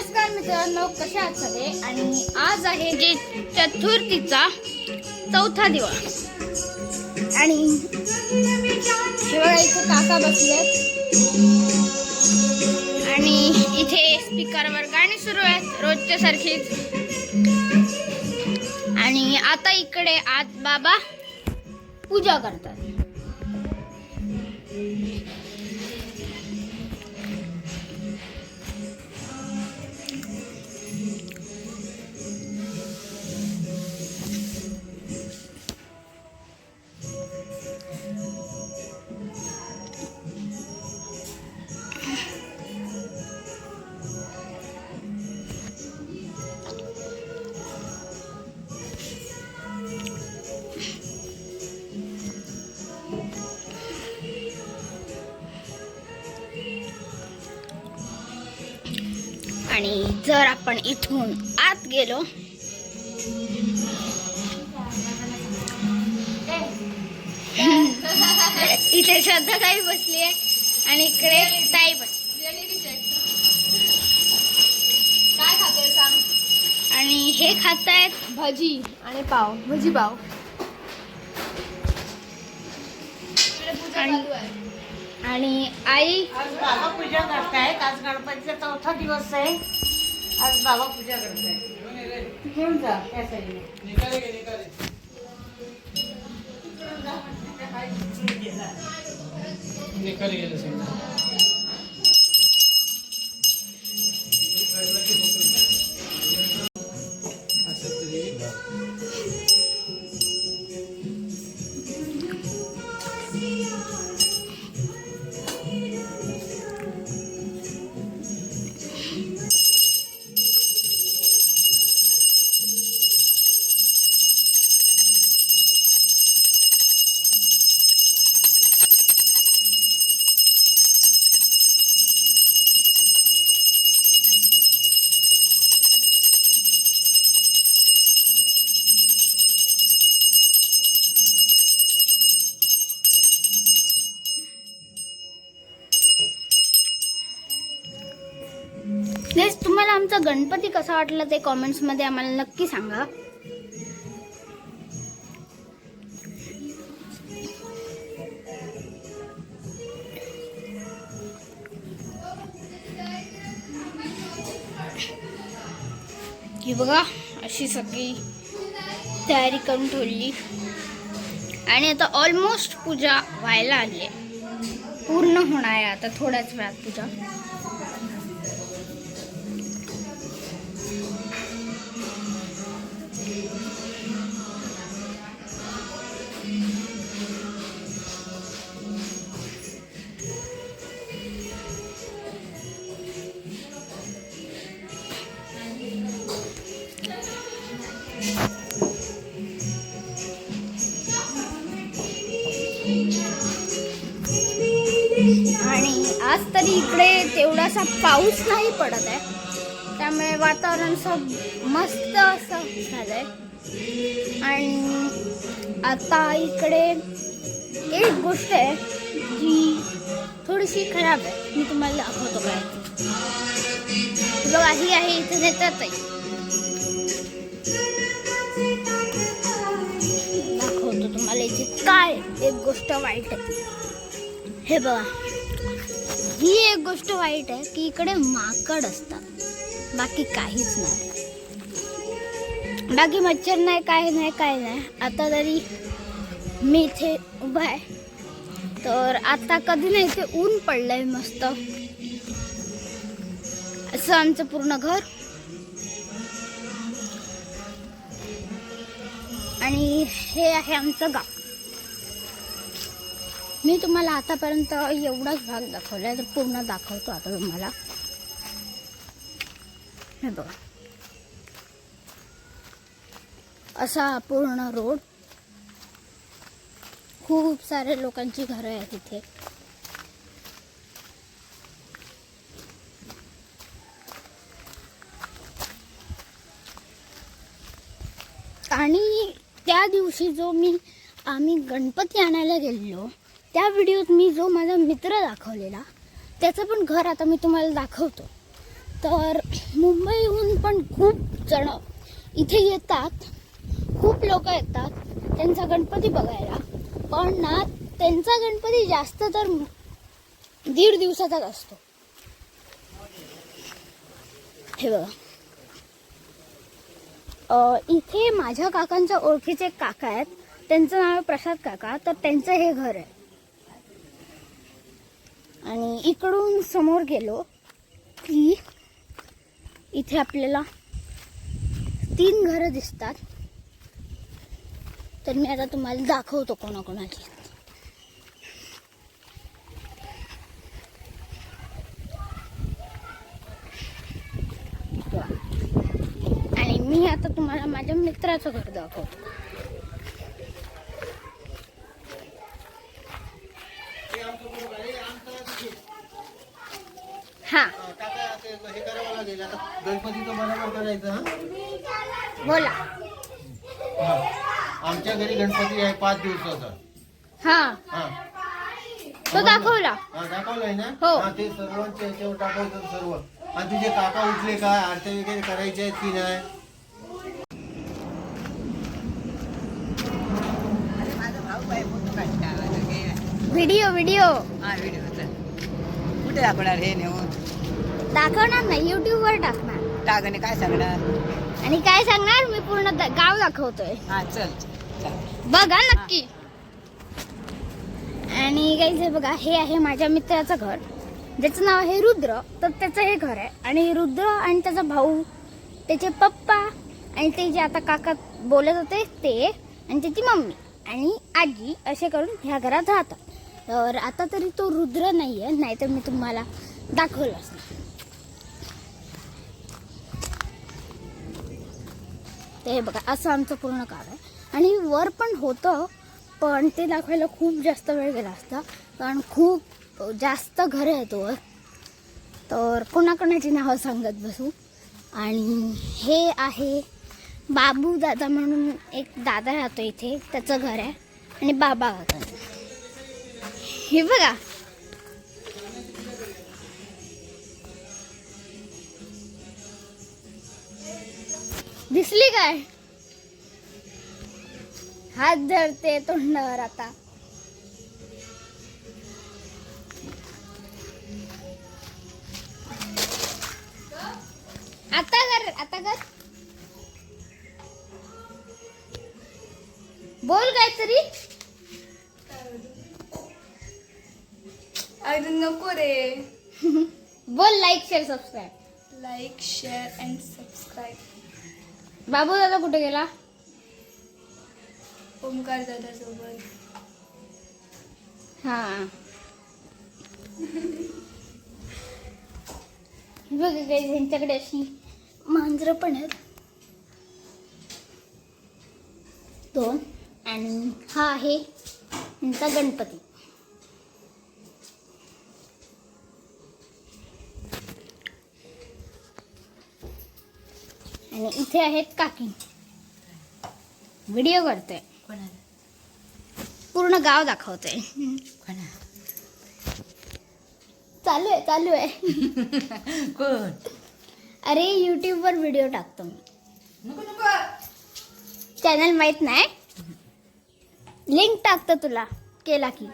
नमस्कार मित्रांनो कसे आहात सगळे? आणि आज आहे जे चतुर्थीचा चौथा दिवस. आणि हे बघा इथे काका बसले आणि इथे स्पीकरवर गाणी सुरू आहेत रोजच्या सारखीच आणि आता इकडे आज बाबा पूजा करतात. आणि जर आपण इथून आत गेलो इथे श्रद्धा ताई बसली आहे आणि इकडे ताई बसली काय खातोय सांग आणि हे खात आहेत भजी आणि पाव. भजी पाव. आणि आणि आई आज बाबा पूजा करतायत. आज गणपतीचा चौथा दिवस आहे. आज बाबा पूजा करतायत घेऊन जा त्या साईडने. निकाल गेलं गणपती कसा वाटला ते कॉमेंट्समध्ये आम्हाला नक्की सांगा. ही बघा अशी सगळी तयारी करून ठेवली. आणि आता ऑलमोस्ट पूजा व्हायला आली आहे. पूर्ण होणार आहे आता थोड्याच वेळात पूजा. पाऊस नाही पडत आहे. त्यामुळे वातावरण सब मस्त असं झालंय. आणि आता इकडे एक गोष्ट आहे जी थोडीशी खराब आहे. मी तुम्हाला दाखवतो काय. बघा ही आहे इथे नेतात दाखवतो तुम्हाला याची काय एक गोष्ट वाईट आहे. हे बघा. ही एक गोष्ट वाईट आहे की इकडे माकड असतात. बाकी काहीच नाही. बाकी मच्छर नाही काय नाही काय नाही. आता तरी मी इथे उभा आहे तर आता कधी नाही इथे ऊन पडलंय मस्त. असं आमचं पूर्ण घर. आणि हे आहे आमचं गाव. मी तुम्हाला आतापर्यंत एवढाच भाग दाखवलाय तर पूर्ण दाखवतो आता तुम्हाला. हे बघा. असा पूर्ण रोड. खूप सारे लोकांची घरं आहेत तिथे आणि त्या दिवशी जो मी आम्ही गणपती आणायला गेलेलो त्या व्हिडिओत मी जो माझा मित्र दाखवलेला त्याचं पण घर आता मी तुम्हाला दाखवतो. तर मुंबईहून पण खूप जण इथे येतात. खूप लोक येतात. त्यांचा गणपती बघायला. पण ना त्यांचा गणपती जास्त तर दीड दिवसाचाच असतो. हे बघा. इथे माझ्या काकांच्या ओळखीचे काका आहेत. त्यांचं नाव आहे प्रसाद काका. तर त्यांचं हे घर आहे. आणि इकडून समोर गेलो की इथे आपल्याला तीन घरं दिसतात. तर मी आता तुम्हाला दाखवतो कोणाकोणाची. आणि मी आता तुम्हाला माझ्या मित्राचं घर दाखवतो हा काका ते हे करावं लागेल आता गणपतीचं बरोबर करायचं हा? बोला. हा. आमच्या घरी गणपती आहे पाच दिवसाचा. हा. हा. तो दाखवला. हा दाखवलंय ना? हो. हा ते सर्वांच्या याच्यावर टाकायचं सर्व. आणि तुझे काका उठले काय आरती वगैरे करायचे आहेत की नाही? Video video. हा व्हिडिओ कुठे दाखवणार हे नेऊन? दाखवणार नाही YouTube वर टाकणार. टाकणे काय सांगणार? आणि काय सांगणार? मी पूर्ण द- गाव दाखवतोय. हा चल चल. बघा नक्की. आणि काही बघा हे आहे माझ्या मित्राचं घर. ज्याचं नाव आहे रुद्र तर त्याचं हे घर आहे. आणि रुद्र आणि त्याचा भाऊ त्याचे पप्पा आणि ते जे आता काका बोलत होते ते आणि त्याची मम्मी आणि आजी असे करून ह्या घरात राहतात. तर आता तरी तो रुद्र नाही आहे नाहीतर मी तुम्हाला दाखवलं असतं ते हे बघा असं आमचं पूर्ण काम आहे. आणि वर पण होतं पण ते दाखवायला खूप जास्त वेळ गेला असता. कारण खूप जास्त घरं आहेत वर. तर कोणाकोणाची नावं सांगत बसू. आणि हे आहे बाबू दादा म्हणून एक दादा राहतो इथे त्याचं घर आहे. आणि बाबा हे बघा दिसली काय? हात धरते तोंडावर आता. आता कर आता कर. बोल काहीतरी. अरे नको रे. बोल like share subscribe like share and subscribe बाबू दादा कुठे गेला? ओमकार दादा सोबत हा बघा त्यांच्याकडे अशी मांजरं पण आहेत. दोन आणि हा आहे त्यांचा गणपती. आणि इथे आहेत काकी. व्हिडिओ कोणाला? पूर्ण गाव दाखवतोय कोणा चालू आहे चालू आहे. कोण? अरे YouTube वर व्हिडिओ टाकतो मी. चॅनल माहीत नाही. लिंक टाकतो तुला. केला की.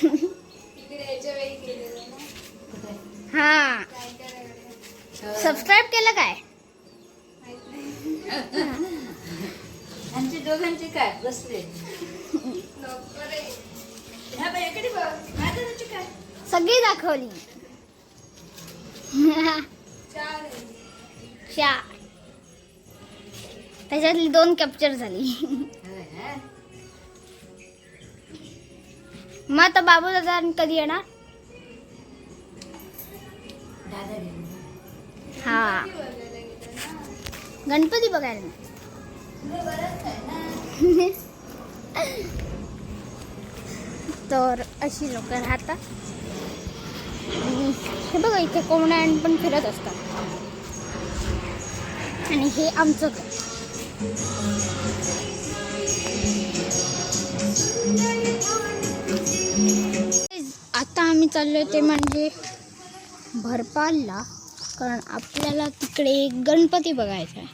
हा. सबस्क्राईब केलं काय? आमचे दोघांचे बसले. सगळी दाखवली. चार. त्याच्यातली दोन कॅप्चर झाली. मग आता बाबू दादा कधी येणार? हा. गणपती बघायला. तर अशी लोक राहतात. हे बघा इथे कोंबड्या पण फिरत असतात. आणि हे आमचं घर. आता आम्ही चाललोय ते म्हणजे भरपालला कारण आपल्याला तिकडे एक गणपती बघायचा आहे.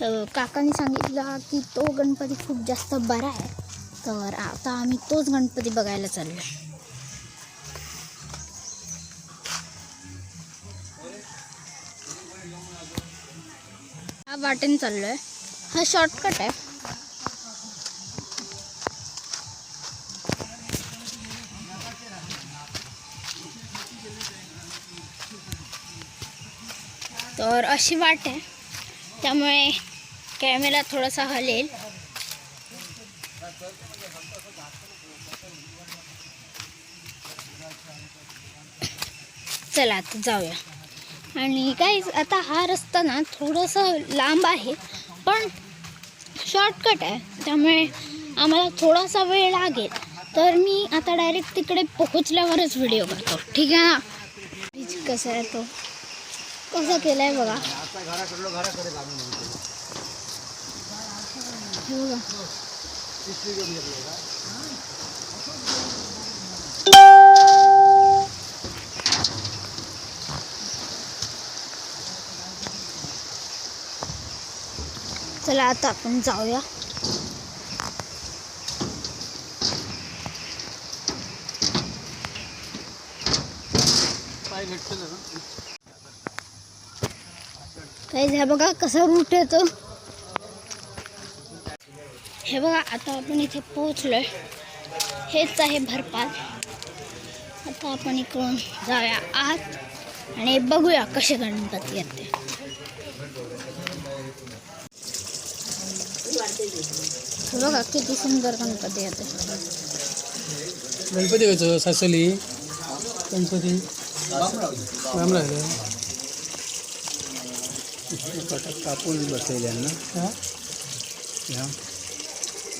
तर काकाने सांगितलं की तो गणपती खूप जास्त बरा आहे. तर आता आम्ही तोच गणपती बघायला चाललो आहे हा वाटेन चाललो आहे हा शॉर्टकट आहे. तर अशी वाट आहे. त्यामुळे कॅमेरा थोडासा हलेल. चला आता जाऊया. आणि काय आता हा रस्ता ना थोडंसं लांब आहे पण शॉर्टकट आहे. त्यामुळे आम्हाला थोडासा वेळ लागेल. तर मी आता डायरेक्ट तिकडे पोहोचल्यावरच व्हिडिओ करतो. ठीक आहे? ना कसं कसा आहे तो? कसा केला आहे बघा हे बघा चला आता आपण जाऊया काही हे बघा कसा रूट येतो. हे बघा आता आपण इथे पोहोचलोय. हेच आहे भरपात आता आपण इकडून जाऊया आत आणि बघूया कसे गणपती येते. बघा किती सुंदर गणपती येते. गणपती सासली गणपती. राम लागले कापून बसवल्या ना हा? ह्या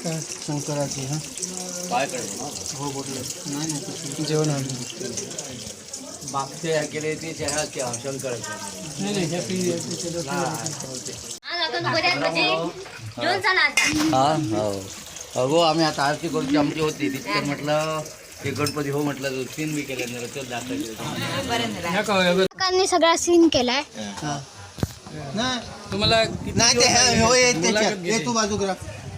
काय शंकराची हा. हो बोटलं नाही नाही. जेवण आलं. मागचे केले ते चहा क्या शंकर नाही नाही ह्या पी हा. हो अगो आम्ही आता आरती करूची आमची होती. तिथे म्हटलं ते गणपती हो म्हटलं सीन बी केलं दाखवले ह्या ह्या सगळा सीन केलाय. तुम्हाला? हो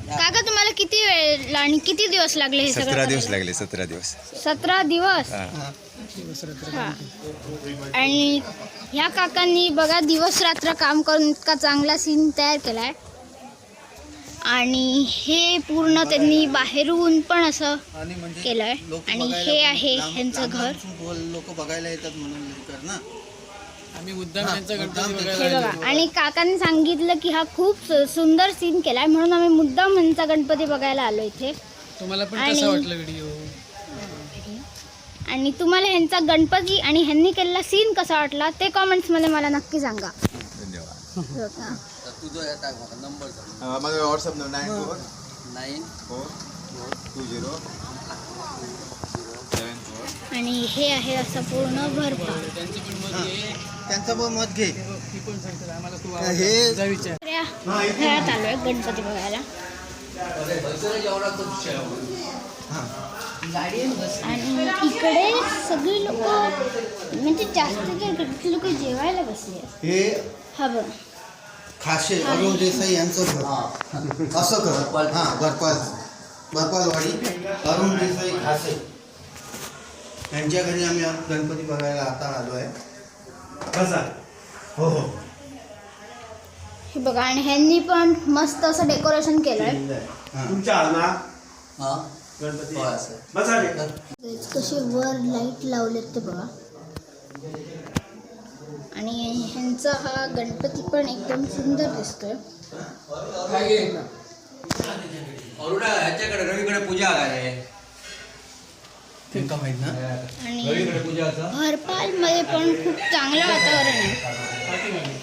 काका तुम्हाला किती वेळ आणि किती दिवस लागले हे सतरा सगळं दिवस करायला? लागले सतरा दिवस. सतरा दिवस? हा. आणि ह्या काकांनी बघा दिवस रात्र काम करून इतका चांगला सीन तयार केलाय. आणि हे पूर्ण त्यांनी बाहेरून पण असं आणि म्हणजे केलंय. आणि हे आहे ह्यांचं घर. लोक बघायला येतात म्हणून कर ना. हे. बघा. आणि काकांनी सांगितलं की हा खूप सुंदर सीन केलाय म्हणून आम्ही मुद्दाम ह्यांचा गणपती बघायला आलो इथे. तुम्हाला पण आणि- कसा वाटला व्हिडिओ आणि तुम्हाला ह्यांचा गणपती आणि ह्यांनी केलेला सीन कसा वाटला ते कॉमेंट्समध्ये मला नक्की सांगा. धन्यवाद. माझा WhatsApp number nine four nine four two zero आणि हे आहे असं पूर्ण भरपार त्यांचं पण मत घे त्यांचं पण मत घे. ती पण सांगतात आम्हाला खूप हे- घरात आलो आहे गणपती बघायला. आणि इकडे सगळी लोक म्हणजे जास्त लोक जेवायला बसले आहेत. हे हा बघ. खाशे अरुण देसाई यांचं घर. असं कर हां बरपाल बरपालवाडी अरुण देसाई खासे यांच्या घरी आम्ही आज गणपती बघायला आता आलो आहे. कसा हो हो. हे बघा आणि ह्यांनी पण मस्त असं डेकोरेशन केलंय. हां. हा. गणपती. हो, असं. कसे वर लाइट लावलेत ते बघा. आणि ह्यांचा हा गणपती पण एकदम सुंदर दिसतोय. अरुणा ह्याच्याकडे रवीकडे पूजा का माहीत ना? आणि भरपाल मध्ये पण खूप चांगलं वातावरण आहे.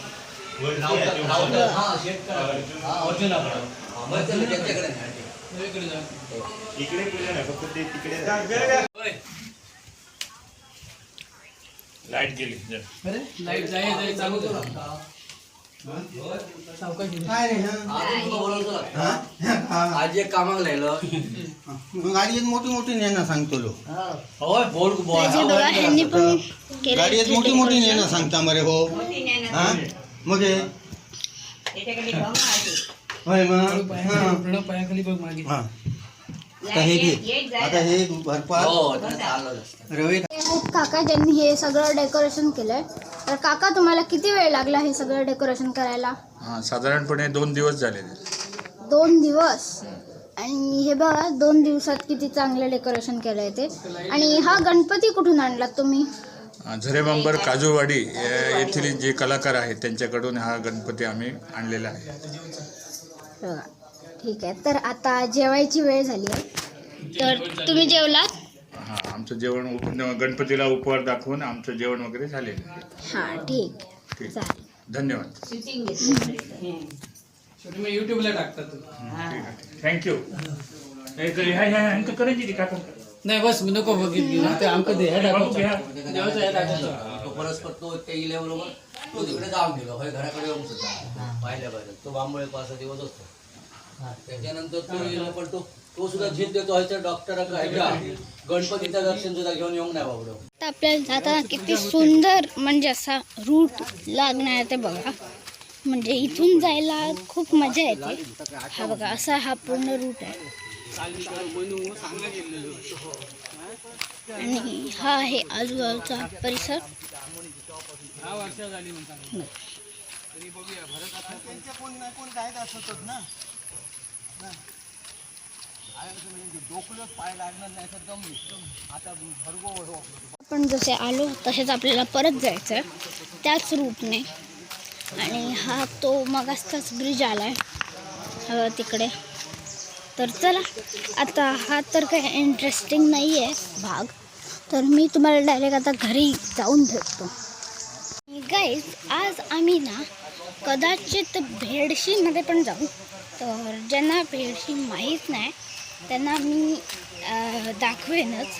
लाइट गेली. लाइट जाय जाय चालू आज एक कामाक लायलो मग गाडी एक मोठी मोठी नेणं सांगतो लो होय बोल गाडी एक मोठी मोठी नेणं सांगता मरे हो. हा? मग हे? होय मग? हा. हा. आता हे आता हे भरपार हो. रवे काका ज्यांनी हे सगळं डेकोरेशन केलंय तर काका तुम्हाला किती वेळ लागला हे सगळं डेकोरेशन करायला? हां साधारणपणे दोन दिवस झालेले दोन दिवस? आणि हे बघा दोन दिवसात किती चांगलं डेकोरेशन केलंय ते. आणि हा गणपती कुठून आणला तुम्ही? अं, झरेबांबर काजूवाडी येथील जे कलाकार आहेत त्यांच्याकडून हा गणपती आम्ही आणलेला आहे. बघा ठीक आहे. तर आता जेवायची वेळ झाली आहे. तर तुम्ही जेवलात? आमचं जेवण उप गणपतीला उपहार दाखवून आमचं जेवण वगैरे झालेलं आहे. हां ठीक ठीक चालेल. धन्यवाद. शेवटी युट्यूबला टाकतात थँक्यू करंजी ती काका नाही बस मी नको बघितली ते आमक दे हे. घ्या. हे टाकायचं तो परस्पर तो त्या इल्याबरोबर तो तिकडे जाऊन गेलो. होय घराकडे येऊन सुद्धा. पाहिल्या पाहिजे तो बांबळे पाच दिवस असतो. त्याच्यानंतर तो येईल पण तो तो सुद्धा देतो ह्याच्या डॉक्टर गणपतीचं दर्शन सुद्धा घेऊन येऊन नाही बाबडं आता आपल्याला जाताना किती सुंदर म्हणजे असा रूट लागणार आहे ते बघा. म्हणजे इथून जायला खूप मजा येते. हा बघा असा हा पूर्ण रूट आहे. आणि हा आहे आजूबाजूचा परिसर. झाली म्हणतात आपण जसे आलो तसेच आपल्याला परत जायचं आहे त्याच रूटने आणि हा तो मगासचाच ब्रिज आला आहे तिकडे. तर चला आता हा तर काही इंटरेस्टिंग नाही आहे भाग. तर मी तुम्हाला डायरेक्ट आता घरी जाऊन भेटतो. गाईज आज आम्ही ना कदाचित भेडशीमध्ये पण जाऊ. तर ज्यांना भेडशी माहीत नाही त्यांना मी दाखवेनच.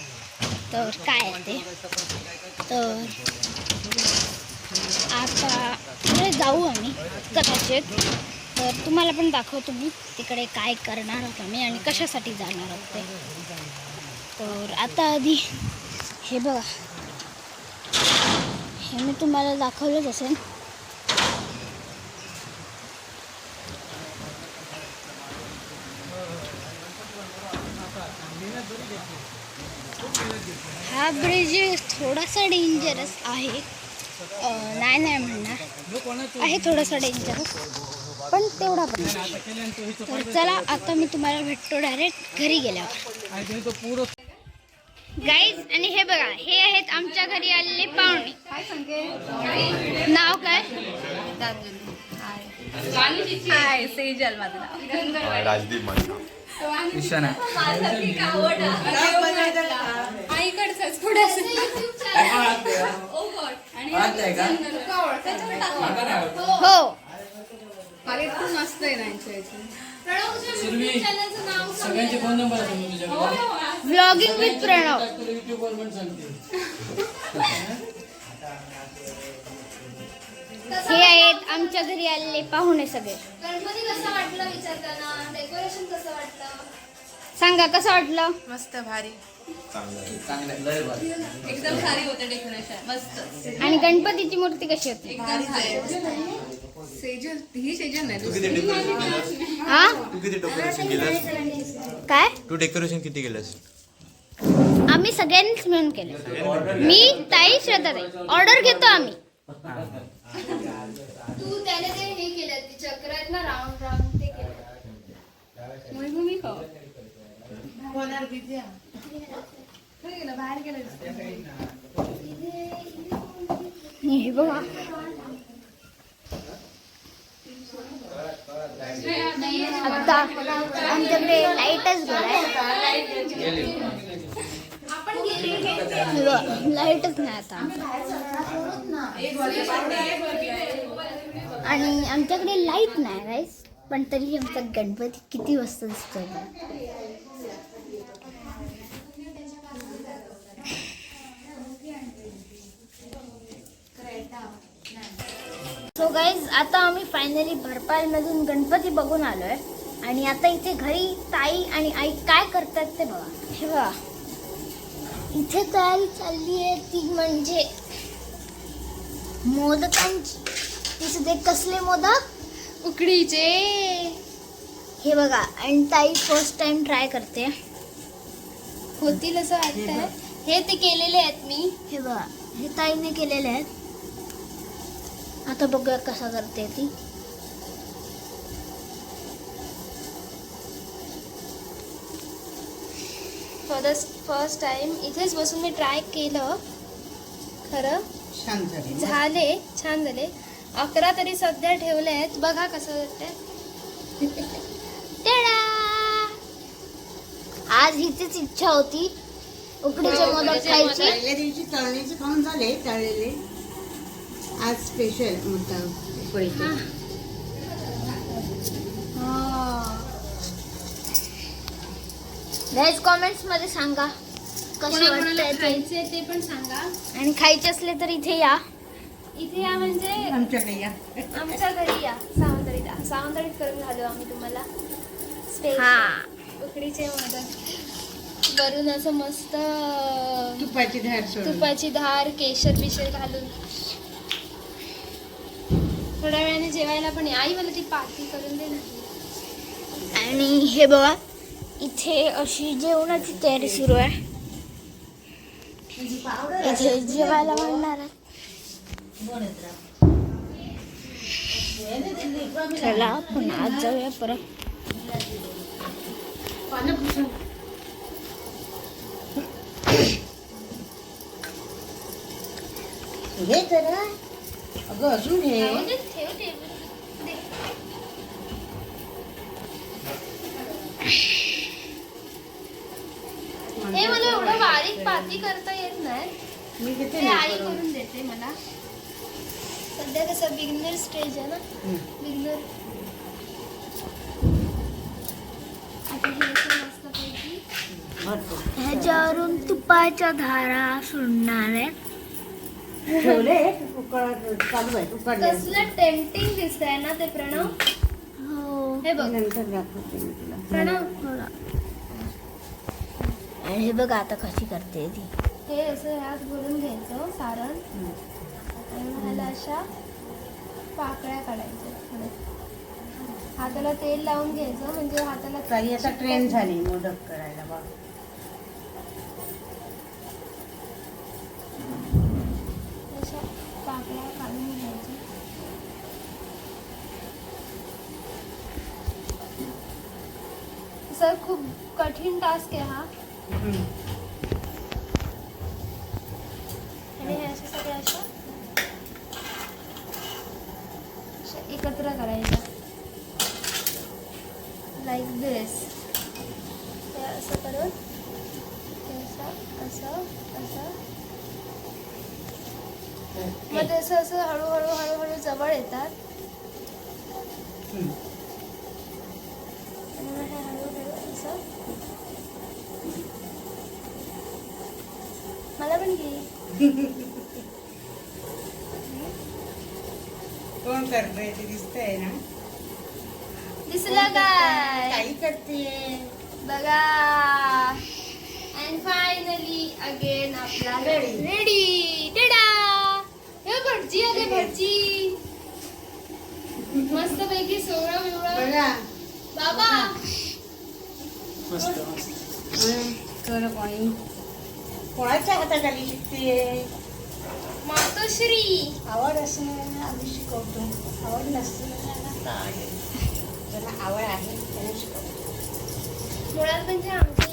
तर काय आहे ते? तर आता तिकडे जाऊ आम्ही कदाचित. तर तुम्हाला पण दाखवतो मी तिकडे काय करणार आहोत आम्ही आणि कशासाठी जाणार आहोत ते. तर आता आधी हे बघा. हे मी तुम्हाला दाखवलंच असेल. हा ब्रिज थोडासा डेंजरस आहे. नाही नाही म्हणणार. आहे थोडासा डेंजरस पण तेवढा पण. तर चला आता मी तुम्हाला भेटतो डायरेक्ट घरी गेल्यावर. आणि तो पूर्ण गाईज आणि हे बघा हे आहेत आमच्या घरी आलेले पाहुणे. नाव काय? हाय सेजल माझं नाव. राजदीप माझं आईकडचंच पुढे. हो मागे खूप मस्त आहे त्यांच्या शिर्वी सगळ्यांचे फोन नंबर असेल तुझ्याकडे व्लॉगिंग विथ प्रणव. हे आहेत आमच्या घरी आलेले पाहुणे सगळे. गणपती कसं वाटलं विचारताना? डेकोरेशन कसं वाटलं? सांगा कसं वाटलं? मस्त भारी. चांगलं आहे, लय भारी. एकदम भारी होतं डेकोरेशन मस्त. आणि गणपतीची मूर्ती कशी होती? एकदम भारी. सेजल ही सेजल नाही दुसरी. हा तू किती डेकोरेशन केलंस? काय? तू डेकोरेशन किती केलंस? आम्ही सगळ्यांनीच मिळून केले. मी ताई श्रद्धा ताई. ऑर्डर घेतो आम्ही. तू त्याने ते हे केलं ते चक्र आहेत ना राऊंड राऊंड ते केलं मग मी खाऊ गेलं बाहेर गेलं हे बघा. आता आमच्याकडे लाईटच गेलाय लाईटच नाही आता. आणि आमच्याकडे लाइट नाही राईस पण तरी आमचा गणपती किती वाजता दिसतोय सो गाईज आता आम्ही फायनली भरपालमधून गणपती बघून आलोय. आणि आता इथे घरी ताई आणि आई काय करतात ते बघा. हे बघा. इथे तयारी चालली आहे ती म्हणजे मोदकांची. तिथे ते कसले मोदक? उकडीचे. हे बघा आणि ताई फर्स्ट टाइम ट्राय करते. होतील असं वाटतंय. हे ते केलेले आहेत मी. हे बघा हे ताईने केलेले आहेत. आता बघूया कसा करते ती. फॉर द फर्स्ट टाइम इथेच बसून मी ट्राय केलं. खरं? छान झाली. झाले. छान झाले. अकरा तरी सध्या ठेवले आहेत बघा कसं वाटतंय टेडा! आज हिचीच इच्छा होती. उकडीचे मोदक खायची. पहिल्या दिवशी तळणीचे खाऊन झाले तळलेले. आज स्पेशल मोदक उकडीचे गाईज कॉमेंट्समध्ये सांगा. कसे वाटतंय ते? खायचे ते पण सांगा. आणि खायचे असले तर इथे या. इथे या म्हणजे आमच्याकडे या. आमच्या घरी या. सावंतळीत सावंतळीत करून घालू आम्ही तुम्हाला. स्पेशल हा. उकडीचे मोदक वरून असं मस्त तुपाची धार सोडून. तुपाची धार केशर बिशर घालून. थोड्या वेळाने जेवायला पण ये. आई मला ती पार्टी करून दे ना. आणि हे बघा इथे अशी जेवणाची तयारी सुरू आहे. इथे जेवायला आहे. चला आपण आज जाऊया परत. जरा अगं अजून ठेव टेबल दे. हे मला बारीक पाती करता येत नाही. मी घेते ते ना आई करून. करून देते मला. सध्या कसं बिगनर स्टेज आहे ना? हं. बिगनर आता हे असं मस्तपैकी भरपूर. ह्याच्यावरून तुपाच्या धारा सुटणार आहेत ठेवले? उकळ चालू आहे उकडले. कसलं टेम्पटिंग दिसतंय ना ते प्रणव? हो. हे बघ. नंतर दाखवते मी तुला. प्रणव आणि हे बघा आता कशी करते ती. हे असं ह्यात भरून घ्यायचं सारण. आणि ह्याला अशा पाकळ्या काढायच्या. हाताला तेल लावून घ्यायचं म्हणजे हाताला काही आता ट्रेन झाली मोदक करायला बघ. अशा पाकळ्या काढून घ्यायच्या. सर खूप कठीण टास्क आहे हा. हं. आणि हे अशा सगळ्या अशा अशा एकत्र करायच्या लाईक दिस हे असं करून हे असं असं असं मग ते असं असं हळूहळू हळूहळू जवळ येतात हं. आणि मग हे हळूहळू असं मला पण घे कोण करतंय ते दिसतंय ना दिसला काय काही करते बघा अँड फायनली अगेन आपला Ready. रेडी टेडा हे भटजी आले भटजी मस्त पैकी सोहळा बिवळा बघा बाबा हं, कर कोणी कोणाच्या हाताखाली शिकते मातोश्री आवड असणं आम्ही शिकवतो आवड नसणं काय ज्यांना आवड आहे त्यांना शिकवतो मुळात म्हणजे आमच्या इथे ना इतकी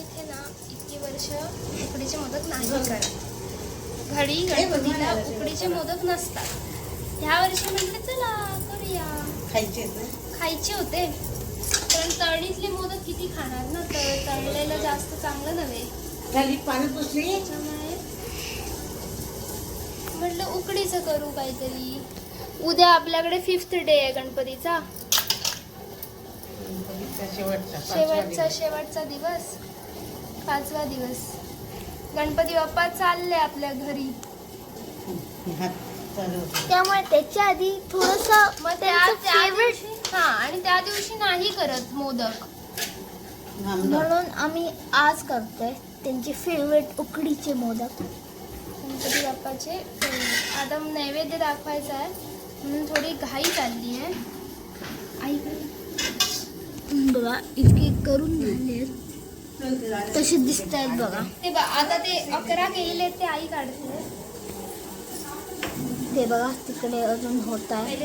वर्ष उकडीचे मोदक नाही करत. घडी गणपतीला उकडीचे मोदक नसतात. ह्या वर्षी म्हटलं चला करूया. खायचे खायचे होते. पण तळणीतले मोदक किती खाणार ना? तर तळलेलं जास्त चांगलं नव्हे. त्याच्यामुळे म्हटलं उकडीचं करू काहीतरी. उद्या आपल्याकडे फिफ्थ डे आहे गणपतीचा. गणपतीचा शेवटचा शेवटचा. शेवटचा दिवस. पाचवा दिवस. गणपती बाप्पा चालले आपल्या घरी. हात. त्यामुळे त्याच्या आधी थोडस मग त्या त्या दिवशी हा आणि त्या दिवशी नाही करत मोदक. म्हणून आम्ही आज करतोय त्यांचे फेवरेट उकडीचे मोदक. गणपती बाप्पाचे. आता नैवेद्य दाखवायचा आहे. म्हणून थोडी घाई चालली आहे. आई बघा इतके करून झाले तसे दिसत आहेत बघा. ते बा- आता ते अकरा केलेले आहेत ते आई काढते. ते बघा तिकडे अजून होत आहे.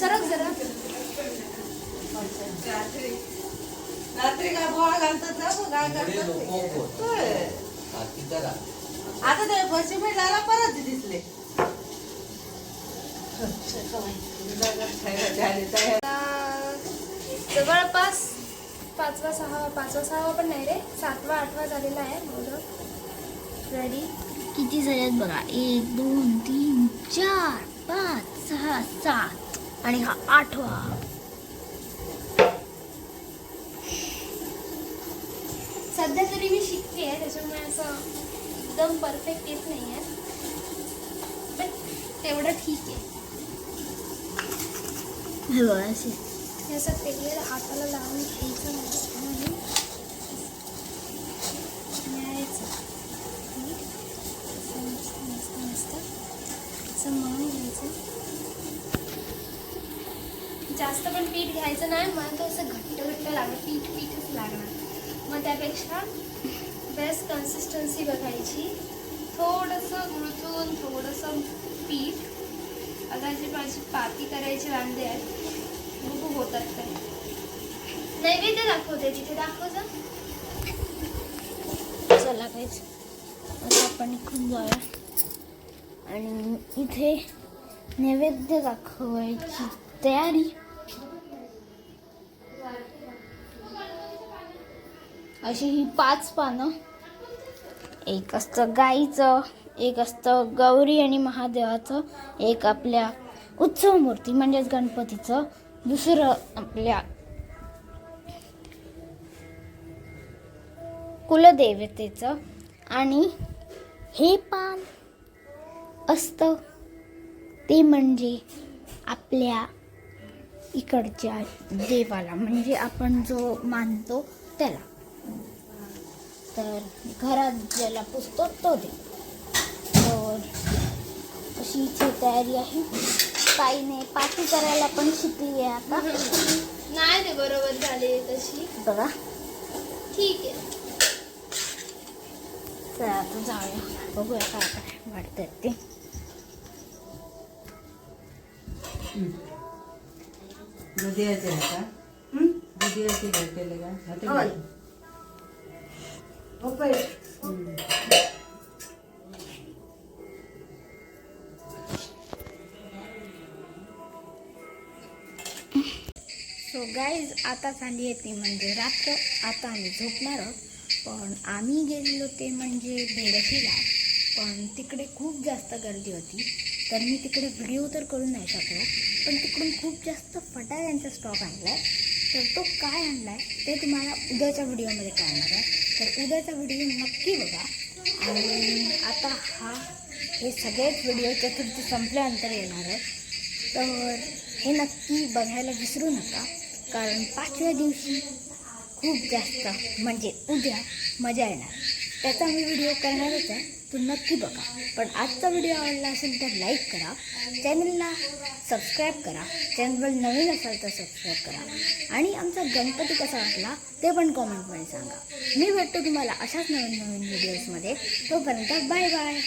सरक जरा. आता ते पश्चिम मिळाला परत दिसले. जवळपास पाचवा सहा पाचवा सहावा पण नाही रे. सातवा आठवा झालेला आहे मोदक रेडी किती झाले आहेत बघा? एक दोन तीन चार पाच सहा सात. आणि हा आठवा. सध्या तरी मी शिकते आहे त्याच्यामुळे असं एकदम परफेक्ट येत नाही आहे. पण तेवढं ठीक आहे. हे बघा असे. हे असं तेल हाताला लावून घ्यायचं मस्त आणि न्यायचं. मस्त मस्त असं मळून घ्यायचं. जास्त पण पीठ घ्यायचं नाही मला तर असं घट्ट घट्ट लागलं. पीठ पीठच लागणार. मग त्यापेक्षा बेस्ट कन्सिस्टन्सी बघायची. थोडंसं गुळचून थोडंसं पीठ. आता जी माझी पाती करायची वांदे आहेत बघू होतात काही नैवेद्य दाखवते तिथे दाखव जा. चला काहीच आता आपण इकडून जाऊया. आणि इथे नैवेद्य दाखवायची तयारी. अशी ही पाच पानं. एक असतं गाईचं एक असतं गौरी आणि महादेवाचं एक आपल्या उत्सव मूर्ती म्हणजेच गणपतीचं दुसरं आपल्या कुलदेवतेचं आणि हे पान असतं ते म्हणजे आपल्या इकडच्या देवाला म्हणजे आपण जो मानतो त्याला. तर घरात ज्याला पुजतो तो देव. तर अशी इथे तयारी आहे. ताईने पाठी करायला पण शिकली आहे आता. नाही ते बरोबर झाले तशी. बघा. ठीक आहे. तर आता जाऊया. बघूया काय काय वाटतं ते. दुधियाचे आहे का? दुधियाचे घेतलेले का? हा सो गाईज आता झाली आहे ती म्हणजे रात्र आता आम्ही झोपणार आहोत. पण आम्ही गेलेलो ते म्हणजे बेडशीला पण तिकडे खूप जास्त गर्दी होती. तर मी तिकडे व्हिडिओ तर करू नाही शकलो. पण तिकडून खूप जास्त फटाक्यांचा स्टॉक आणला आहे तर तो काय आणला आहे ते तुम्हाला उद्याच्या व्हिडिओमध्ये कळणार आहे. तर उद्याचा व्हिडिओ नक्की बघा. आणि आता हा हे सगळेच व्हिडिओ चतुर्थी संपल्यानंतर येणार आहे. तर हे नक्की बघायला विसरू नका. कारण पाचव्या दिवशी खूप जास्त म्हणजे उद्या मजा येणार. त्याचा मी व्हिडिओ करणारच आहे तो नक्की बघा. पण आजचा व्हिडिओ आवडला असेल तर लाईक करा. चॅनलला सबस्क्राईब करा. चॅनलवर नवीन असाल तर सबस्क्राईब करा. आणि आमचा गणपती कसा वाटला ते पण कॉमेंटमध्ये सांगा. मी भेटतो तुम्हाला अशाच नवीन नवीन व्हिडिओजमध्ये तोपर्यंत बाय बाय